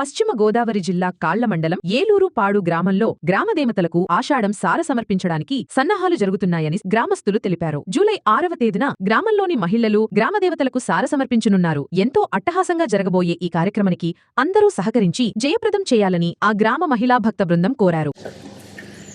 పశ్చిమ గోదావరి జిల్లా కాళ్ళమండలం ఏలూరు పాడు గ్రామంలో గ్రామదేవతలకు ఆషాఢం సార సమర్పించడానికి సన్నాహాలు జరుగుతున్నాయని గ్రామస్తులు తెలిపారు. జూలై ఆరవ తేదీన గ్రామంలోని మహిళలు గ్రామదేవతలకు సార సమర్పించనున్నారు. ఎంతో అట్టహాసంగా జరగబోయే ఈ కార్యక్రమానికి అందరూ సహకరించి జయప్రదం చేయాలని ఆ గ్రామ మహిళా భక్త బృందం కోరారు.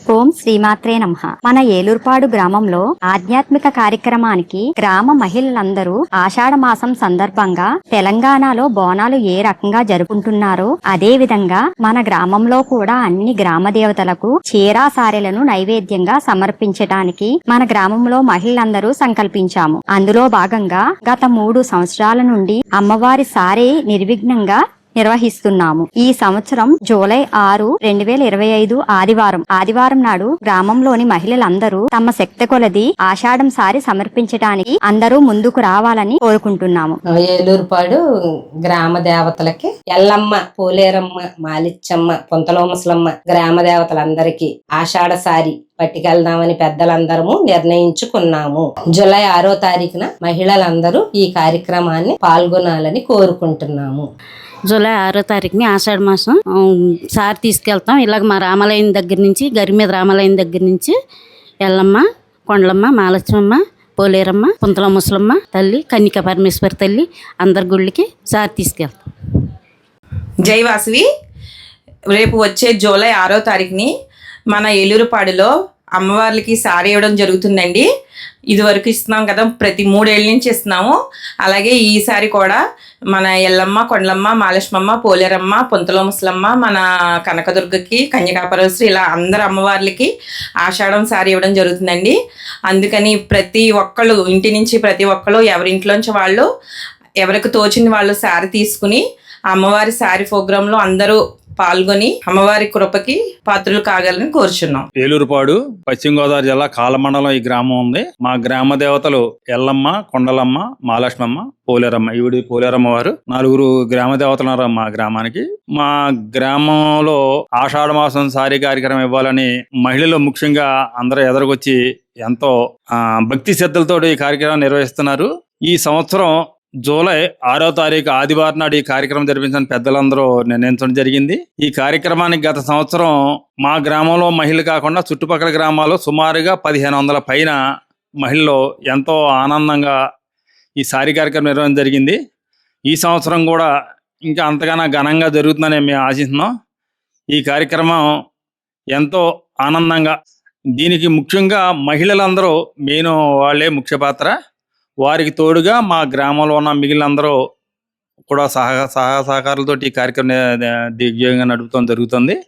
ఓం శ్రీమాత్రే నమ. మన ఏలూరుపాడు గ్రామంలో ఆధ్యాత్మిక కార్యక్రమానికి గ్రామ మహిళలందరూ ఆషాఢ మాసం సందర్భంగా తెలంగాణలో బోనాలు ఏ రకంగా జరుపుకుంటున్నారో అదే విధంగా మన గ్రామంలో కూడా అన్ని గ్రామ దేవతలకు చీరా సారెలను నైవేద్యంగా సమర్పించటానికి మన గ్రామంలో మహిళలందరూ సంకల్పించాము. అందులో భాగంగా గత మూడు సంవత్సరాల నుండి అమ్మవారి సారే నిర్విఘ్నంగా నిర్వహిస్తున్నాము. ఈ సంవత్సరం జూలై ఆరు రెండు వేల ఇరవై ఐదు ఆదివారం. ఆదివారం నాడు గ్రామంలోని మహిళలందరూ తమ శక్తి కొలది ఆషాఢం సారి సమర్పించడానికి అందరూ ముందుకు రావాలని కోరుకుంటున్నాము. ఏలూరుపాడు గ్రామ దేవతలకి ఎల్లమ్మ పోలేరమ్మ మాలిచ్చమ్మ పుంతలో ముసలమ్మ గ్రామ దేవతలందరికీ ఆషాఢసారి పట్టుకెళ్దామని పెద్దలందరము నిర్ణయించుకున్నాము. జూలై ఆరో తారీఖున మహిళలందరూ ఈ కార్యక్రమాన్ని పాల్గొనాలని కోరుకుంటున్నాము. జూలై ఆరో తారీఖుని ఆషాఢ మాసం సారి తీసుకెళ్తాం. ఇలాగ మా రామాలయం దగ్గర నుంచి గరి మీద రామాలయం దగ్గర నుంచి ఎల్లమ్మ కొండలమ్మ మాలచ్చమ్మ పోలేరమ్మ పుంతల ముసలమ్మ తల్లి కన్నిక పరమేశ్వరి తల్లి అందరి గుళ్ళకి సారి తీసుకెళ్తాం. జై వాసవి. రేపు వచ్చే జూలై ఆరో తారీఖుని మన ఏలూరుపాడులో అమ్మవార్లకి సారీ ఇవ్వడం జరుగుతుందండి. ఇదివరకు ఇస్తున్నాం కదా ప్రతి మూడేళ్ళ నుంచి ఇస్తున్నాము. అలాగే ఈసారి కూడా మన ఎల్లమ్మ కొండలమ్మ మాలక్ష్మమ్మ పోలేరమ్మ పుంతలో ముసలమ్మ మన కనకదుర్గకి కన్యకాపరశ్రీ ఇలా అందరు అమ్మవార్లకి ఆషాఢం సారీ ఇవ్వడం జరుగుతుందండి. అందుకని ప్రతి ఒక్కళ్ళు ఇంటి నుంచి ప్రతి ఒక్కళ్ళు ఎవరింట్లోంచి వాళ్ళు ఎవరికి తోచింది వాళ్ళు సారీ తీసుకుని అమ్మవారి సారీ ప్రోగ్రాంలో అందరూ పాల్గొని అమ్మవారి కృపకి పాత్రలు కాగలని కోరుచున్నాం. ఏలూరుపాడు పశ్చిమ గోదావరి జిల్లా కాలమండలం ఈ గ్రామం ఉంది. మా గ్రామ దేవతలు ఎల్లమ్మ కొండలమ్మ మహాలక్ష్మమ్మ పోలేరమ్మ. ఈవిడి పోలేరమ్మ వారు. నలుగురు గ్రామ దేవతలు ఉన్నారు మా గ్రామానికి. మా గ్రామంలో ఆషాఢ మాసం సారీ కార్యక్రమం ఇవ్వాలని మహిళలు ముఖ్యంగా అందరూ ఎదురుకొచ్చి ఎంతో భక్తి శ్రద్ధలతో ఈ కార్యక్రమం నిర్వహిస్తున్నారు. ఈ సంవత్సరం జూలై ఆరో తారీఖు ఆదివారం నాడు ఈ కార్యక్రమం జరిపించిన పెద్దలందరూ నిర్ణయించడం జరిగింది. ఈ కార్యక్రమానికి గత సంవత్సరం మా గ్రామంలో మహిళలు కాకుండా చుట్టుపక్కల గ్రామాల్లో సుమారుగా పదిహేను వందల పైన మహిళలు ఎంతో ఆనందంగా ఈ సారీ కార్యక్రమం నిర్వహణ జరిగింది. ఈ సంవత్సరం కూడా ఇంకా అంతగానో ఘనంగా జరుగుతుందని మేము ఆశిస్తున్నాం. ఈ కార్యక్రమం ఎంతో ఆనందంగా దీనికి ముఖ్యంగా మహిళలందరూ మెయిన్ వాళ్ళే ముఖ్య పాత్ర. వారికి తోడుగా మా గ్రామంలో ఉన్న మిగిలినందరూ కూడా సహ సహా సహకారాలతో ఈ కార్యక్రమం ది- దిగ్విజయంగా నడుపుతాం జరుగుతుంది.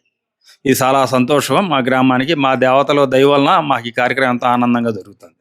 ఇది చాలా సంతోషం మా గ్రామానికి. మా దేవతల దయ వలన మాకు ఈ కార్యక్రమం ఎంతో ఆనందంగా జరుగుతుంది.